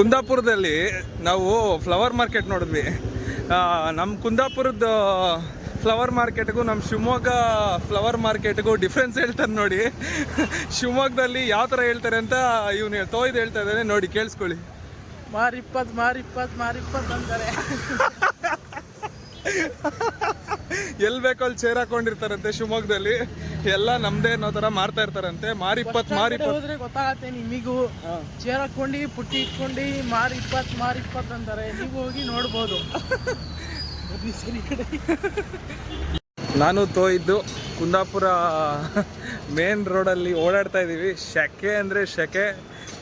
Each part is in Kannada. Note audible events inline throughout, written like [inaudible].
ಕುಂದಾಪುರದಲ್ಲಿ ನಾವು ಫ್ಲವರ್ ಮಾರ್ಕೆಟ್ ನೋಡಿದ್ವಿ. ನಮ್ಮ ಕುಂದಾಪುರದ ಫ್ಲವರ್ ಮಾರ್ಕೆಟ್ಗೂ ನಮ್ಮ ಶಿವಮೊಗ್ಗ ಫ್ಲವರ್ ಮಾರ್ಕೆಟ್ಗೂ ಡಿಫ್ರೆನ್ಸ್ ಹೇಳ್ತಾರೆ ನೋಡಿ. ಶಿವಮೊಗ್ಗದಲ್ಲಿ ಯಾವ ಥರ ಹೇಳ್ತಾರೆ ಅಂತ ಇವನು ತೋಯ್ದು ಹೇಳ್ತಾ ಇದ್ದಾನೆ. ನೋಡಿ ಕೇಳಿಸ್ಕೊಳ್ಳಿ. ಮಾರಿಪ್ಪತ್ತು ಮಾರಿಪ್ಪತ್ತು ಮಾರಿಪ್ಪತ್ತು ಅಂತಾರೆ. ಎಲ್ಲಿ ಬೇಕೋ ಅಲ್ಲಿ ಚೇರ್ ಹಾಕೊಂಡಿರ್ತಾರಂತೆ ಶಿವಮೊಗ್ಗದಲ್ಲಿ? ಎಲ್ಲ ನಮ್ದೇ ಅನ್ನೋ ತರ ಮಾರ್ತಾ ಇರ್ತಾರಂತೆ. ಮಾರಿಪ್ಪತ್ ಮಾರಿ ಹೋದ್ರೆ ಗೊತ್ತಾಗತ್ತೆ ನಿಮಿಗೂ. ಚೇರ್ ಹಾಕೊಂಡು ಪುಟ್ಟಿ ಇಟ್ಕೊಂಡು ಮಾರಿ ಇಪ್ಪತ್ ಮಾರಿ ಇಪ್ಪತ್ ಅಂತಾರೆ. ನೀವು ಹೋಗಿ ನೋಡ್ಬೋದು. ಬನ್ನಿ ಸರಿ ಕಡೆ ನಾನು ತೋಯಿದ್ದು ಕುಂದಾಪುರ ಮೇನ್ ರೋಡಲ್ಲಿ ಓಡಾಡ್ತಾ ಇದ್ದೀವಿ. ಶೆಕೆ ಅಂದರೆ ಶೆಕೆ.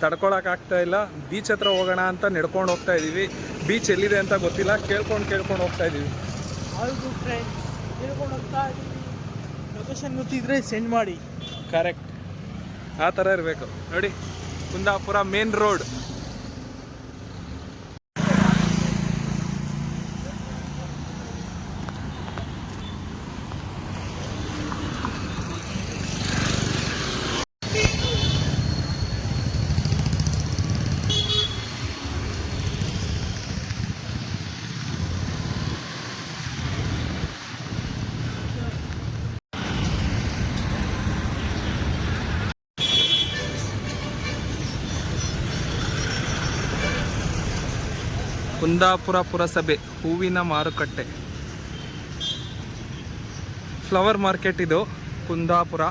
ತಡ್ಕೊಳಕ್ಕಾಗ್ತಾ ಇಲ್ಲ. ಬೀಚ್ ಹತ್ರ ಹೋಗೋಣ ಅಂತ ನಡ್ಕೊಂಡು ಹೋಗ್ತಾ ಇದ್ದೀವಿ. ಬೀಚ್ ಎಲ್ಲಿದೆ ಅಂತ ಗೊತ್ತಿಲ್ಲ. ಕೇಳ್ಕೊಂಡು ಕೇಳ್ಕೊಂಡು ಹೋಗ್ತಾ ಇದ್ದೀವಿ. ಹೌದು ಫ್ರೆಂಡ್ಸ್ ತಿಳ್ಕೊಂಡು ಹೋಗ್ತಾ ಇದೀವಿ ಲೊಕೇಶನ್ ಗೊತ್ತಿದ್ರೆ ಸೆಂಡ್ ಮಾಡಿ. ಕರೆಕ್ಟ್ ಆ ಥರ ಇರಬೇಕು. ನೋಡಿ, ಕುಂದಾಪುರ ಮೇನ್ ರೋಡ್ ಕುಂದಾಪುರ ಪುರಸಭೆ, ಹೂವಿನ ಮಾರುಕಟ್ಟೆ. ಫ್ಲವರ್ ಮಾರ್ಕೆಟ್ ಇದು, ಕುಂದಾಪುರ.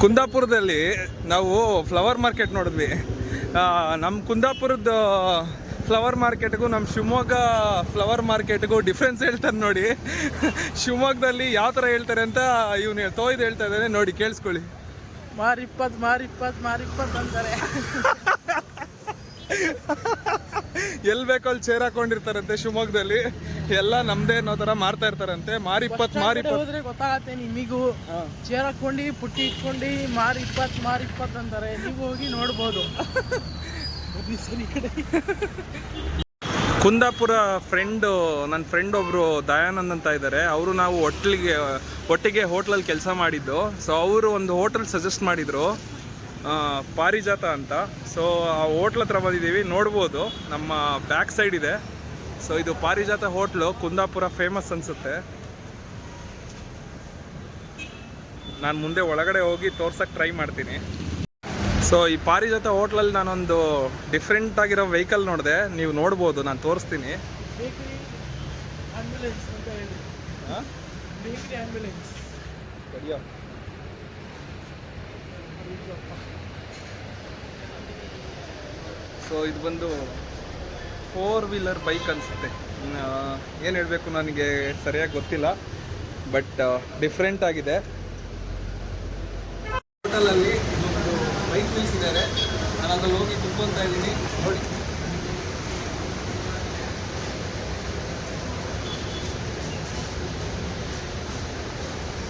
ಕುಂದಾಪುರದಲ್ಲಿ ನಾವು ಫ್ಲವರ್ ಮಾರ್ಕೆಟ್ ನೋಡಿದ್ವಿ. ನಮ್ಮ ಕುಂದಾಪುರದ ಫ್ಲವರ್ ಮಾರ್ಕೆಟ್ಗೂ ನಮ್ಮ ಶಿವಮೊಗ್ಗ ಫ್ಲವರ್ ಮಾರ್ಕೆಟ್ಗೂ ಡಿಫ್ರೆನ್ಸ್ ಹೇಳ್ತಾರೆ ನೋಡಿ. ಶಿವಮೊಗ್ಗದಲ್ಲಿ ಯಾವ ಥರ ಹೇಳ್ತಾರೆ ಅಂತ ಇವನು ತೋಯ್ದು ಹೇಳ್ತಾ ಇದ್ದಾನೆ ನೋಡಿ ಕೇಳಿಸ್ಕೊಳ್ಳಿ. ಮಾರಿ ಇಪ್ಪತ್ತು ಮಾರಿ ಇಪ್ಪತ್ತು ಮಾರಿ ಇಪ್ಪತ್ತು ಅಂತಾರೆ. ಎಲ್ಲಿ ಬೇಕೋ ಅಲ್ಲಿ ಚೇರ್ ಹಾಕೊಂಡಿರ್ತಾರಂತೆ ಶಿವಮೊಗ್ಗದಲ್ಲಿ. ಎಲ್ಲ ನಮ್ದೇ ಅನ್ನೋ ಥರ ಮಾರ್ತಾ ಇರ್ತಾರಂತೆ. ಮಾರಿಪ್ಪತ್ ಮಾರಿ ಹೋದ್ರೆ ಗೊತ್ತಾಗತ್ತೆ ನಿಮಿಗೂ. ಚೇರ್ ಹಾಕೊಂಡಿ ಪುಟ್ಟಿ ಇಟ್ಕೊಂಡು ಮಾರಿ ಇಪ್ಪತ್ತು ಮಾರಿ ಇಪ್ಪತ್ತು ಅಂತಾರೆ. ನೀವು ಹೋಗಿ ನೋಡ್ಬೋದು. [laughs] ಕುಂದಾಪುರ ಫ್ರೆಂಡು ನನ್ನ ಫ್ರೆಂಡ್ ಒಬ್ಬರು ದಯಾನಂದ್ ಅಂತ ಇದ್ದಾರೆ ಅವರು ನಾವು ಹೋಟ್ಲಿಗೆ ಒಟ್ಟಿಗೆ ಹೋಟ್ಲಲ್ಲಿ ಕೆಲಸ ಮಾಡಿದ್ದು. ಸೊ ಅವರು ಒಂದು ಹೋಟೆಲ್ ಸಜೆಸ್ಟ್ ಮಾಡಿದರು. ಪಾರಿಜಾತ ಅಂತ. ಸೊ ಆ ಹೋಟ್ಲ್ ಹತ್ರ ಬಂದಿದ್ದೀವಿ, ನೋಡ್ಬೋದು. ನಮ್ಮ ಬ್ಯಾಕ್ ಸೈಡ್ ಇದೆ. ಸೊ ಇದು ಪಾರಿಜಾತ ಹೋಟ್ಲು, ಕುಂದಾಪುರ ಫೇಮಸ್ ಅನಿಸುತ್ತೆ. ನಾನು ಮುಂದೆ ಒಳಗಡೆ ಹೋಗಿ ತೋರ್ಸಕ್ಕೆ ಟ್ರೈ ಮಾಡ್ತೀನಿ. ಸೊ ಈ ಪಾರಿಜಾತ ಹೋಟ್ಲಲ್ಲಿ ನಾನೊಂದು ಡಿಫ್ರೆಂಟ್ ಆಗಿರೋ ವೆಹಿಕಲ್ ನೋಡಿದೆ. ನೀವು ನೋಡ್ಬೋದು, ನಾನು ತೋರಿಸ್ತೀನಿ. ಸೊ ಇದು ಬಂದು ಫೋರ್ ವೀಲರ್ ಬೈಕ್ ಅನಿಸುತ್ತೆ. ಏನು ಹೇಳಬೇಕು ನನಗೆ ಸರಿಯಾಗಿ ಗೊತ್ತಿಲ್ಲ ಬಟ್ ಡಿಫ್ರೆಂಟ್ ಆಗಿದೆ. ಹೋಟೆಲಲ್ಲಿ ಬೈಕ್ ನಿಲ್ಲಿಸಿದ್ದಾರೆ ನಾನು ಅದ್ರಲ್ಲಿ ಹೋಗಿ ಕುತ್ಕೊತಾ ಇದ್ದೀನಿ. ನೋಡಿ.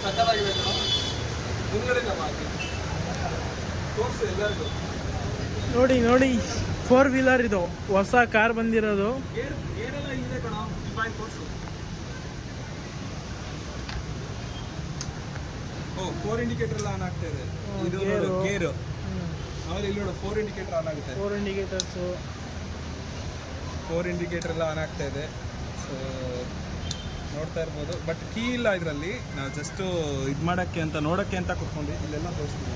ಸಕ್ಕತ್ತಾಗಿದೆ ಕಣೋ. ಮುಂದ್ಗಡೆ ನಮ್ಮ ತೋರಿಸು ಎಲ್ಲರಿಗೂ. ನೋಡಿ ನೋಡಿ ಫೋರ್ ವೀಲರ್ ಇದು. ಹೊಸ ಕಾರ್ ಬಂದಿರೋದು. ಏನೆಲ್ಲ ಇದೆ ಕಣ? ಬಾಯ್ ತೋರಿಸು. ಓ ಫೋರ್ ಇಂಡಿಕೇಟರ್ ಎಲ್ಲ ಆನ್ ಆಗ್ತಾ ಇದೆ. ಇದು ಗೇರು. ಆಮೇಲೆ ಇಲ್ಲಿ ನೋಡು ಫೋರ್ ಇಂಡಿಕೇಟರ್ ಆನ್ ಆಗುತ್ತೆ. ಫೋರ್ ಇಂಡಿಕೇಟರ್ಸು ಫೋರ್ ಇಂಡಿಕೇಟರ್ ಎಲ್ಲ ಆನ್ ಆಗ್ತಾ ಇದೆ. ಸೊ ನೋಡ್ತಾ ಇರ್ಬೋದು. ಬಟ್ ಕೀ ಇಲ್ಲ ಇದರಲ್ಲಿ. ನಾವು ಜಸ್ಟ್ ಇದು ಮಾಡೋಕ್ಕೆ ಅಂತ ನೋಡೋಕ್ಕೆ ಅಂತ ಕುತ್ಕೊಂಡು. ಇಲ್ಲೆಲ್ಲ ತೋರಿಸ್ತೀವಿ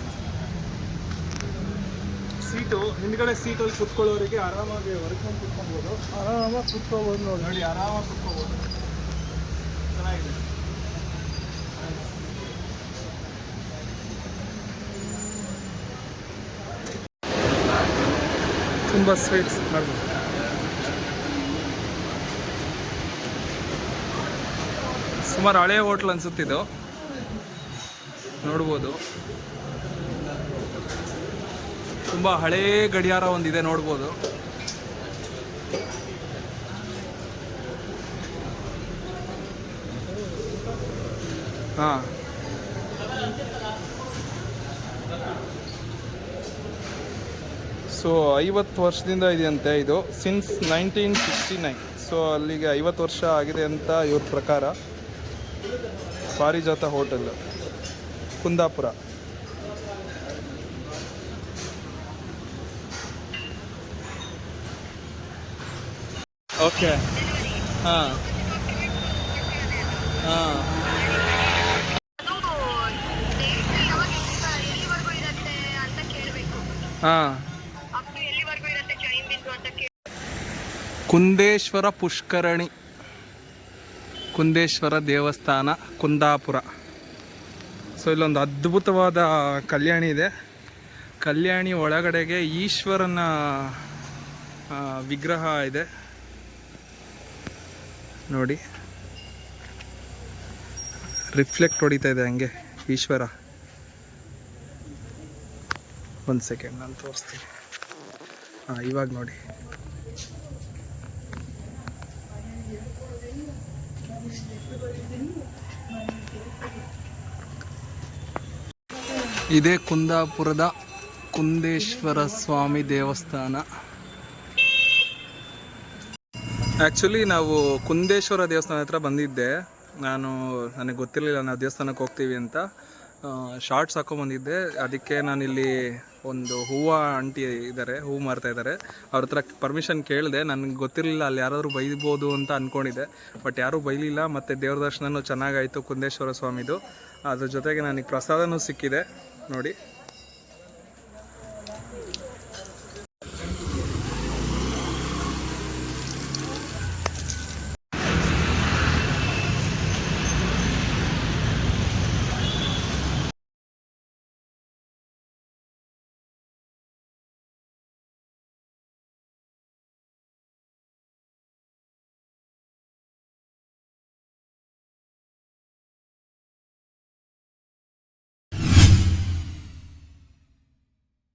ಸೀಟು ಹಿಂದ್ಗಡೆ ಸೀಟಲ್ಲಿ ಕುತ್ಕೊಳ್ಳೋರಿಗೆ ಆರಾಮಾಗಿ ಹೊರಕೊಂಡು ಕುತ್ಕೊಬೋದು. ಆರಾಮಾಗಿ ಕುತ್ಕೋಬೋದು ನೋಡಿ. ನೋಡಿ ಆರಾಮಾಗಿ ಕುತ್ಕೋಬೋದು. ತುಂಬ ಸ್ವೀಟ್ಸ್ ಮಾಡ್ಬೋದು ಸುಮಾರು ಹಳೆ ಹೋಟ್ಲ್ ಅನ್ಸುತ್ತಿದ್ದು ನೋಡ್ಬೋದು. ತುಂಬ ಹಳೇ ಗಡಿಯಾರ ಒಂದಿದೆ ನೋಡ್ಬೋದು. ಹಾಂ. ಸೊ ಐವತ್ತು ವರ್ಷದಿಂದ ಇದೆಯಂತೆ ಇದು since nineteen sixty nine so ಅಲ್ಲಿಗೆ ಐವತ್ತು ವರ್ಷ ಆಗಿದೆ ಅಂತ ಇವ್ರ ಪ್ರಕಾರ. ಪಾರಿಜಾತ ಹೋಟೆಲ್ ಕುಂದಾಪುರ. ಓಕೆ ಹಾಂ. ಹಾಂ. ಎಲ್ಲಿವರೆಗೂ ಇರುತ್ತೆ ಅಂತ ಕೇಳಬೇಕು ಹಾಂ. ಕುಂದೇಶ್ವರ ಪುಷ್ಕರಣಿ, ಕುಂದೇಶ್ವರ ದೇವಸ್ಥಾನ, ಕುಂದಾಪುರ. ಸೊ ಇಲ್ಲೊಂದು ಅದ್ಭುತವಾದ ಕಲ್ಯಾಣಿ ಇದೆ. ಕಲ್ಯಾಣಿ ಒಳಗಡೆಗೆ ಈಶ್ವರನ ವಿಗ್ರಹ ಇದೆ. ನೋಡಿ. ರಿಫ್ಲೆಕ್ಟ್ ಹೊಡಿತಾ ಇದೆ ಹಂಗೆ ಈಶ್ವರ. ಒಂದು ಸೆಕೆಂಡ್, ನಾನು ತೋರಿಸ್ತೀನಿ. ಹಾಂ, ಇವಾಗ ನೋಡಿ. ಇದೇ ಕುಂದಾಪುರದ ಕುಂದೇಶ್ವರ ಸ್ವಾಮಿ ದೇವಸ್ಥಾನ. ಆ್ಯಕ್ಚುಲಿ ನಾವು ಕುಂದೇಶ್ವರ ದೇವಸ್ಥಾನ ಹತ್ರ ಬಂದಿದ್ದೆ. ನಾನು, ನನಗೆ ಗೊತ್ತಿರಲಿಲ್ಲ ನಾವು ದೇವಸ್ಥಾನಕ್ಕೆ ಹೋಗ್ತೀವಿ ಅಂತ. ಶಾರ್ಟ್ಸ್ ಹಾಕೊಂಬಂದಿದ್ದೆ ಅದಕ್ಕೆ ನಾನಿಲ್ಲಿ ಒಂದು ಹೂವು ಆಂಟಿ ಇದ್ದಾರೆ ಹೂವು ಮಾರ್ತಾ ಇದ್ದಾರೆ ಅವ್ರ ಹತ್ರ ಪರ್ಮಿಷನ್ ಕೇಳಿದೆ. ನನಗೆ ಗೊತ್ತಿರಲಿಲ್ಲ ಅಲ್ಲಿ ಯಾರಾದರೂ ಬೈಬೋದು ಅಂತ ಅಂದ್ಕೊಂಡಿದ್ದೆ ಬಟ್ ಯಾರೂ ಬೈಲಿಲ್ಲ. ಮತ್ತು ದೇವ್ರ ದರ್ಶನವೂ ಚೆನ್ನಾಗಾಯಿತು, ಕುಂದೇಶ್ವರ ಸ್ವಾಮಿದು. ಅದ್ರ ಜೊತೆಗೆ ನನಗೆ ಪ್ರಸಾದನೂ ಸಿಕ್ಕಿದೆ. ನೋಡಿ.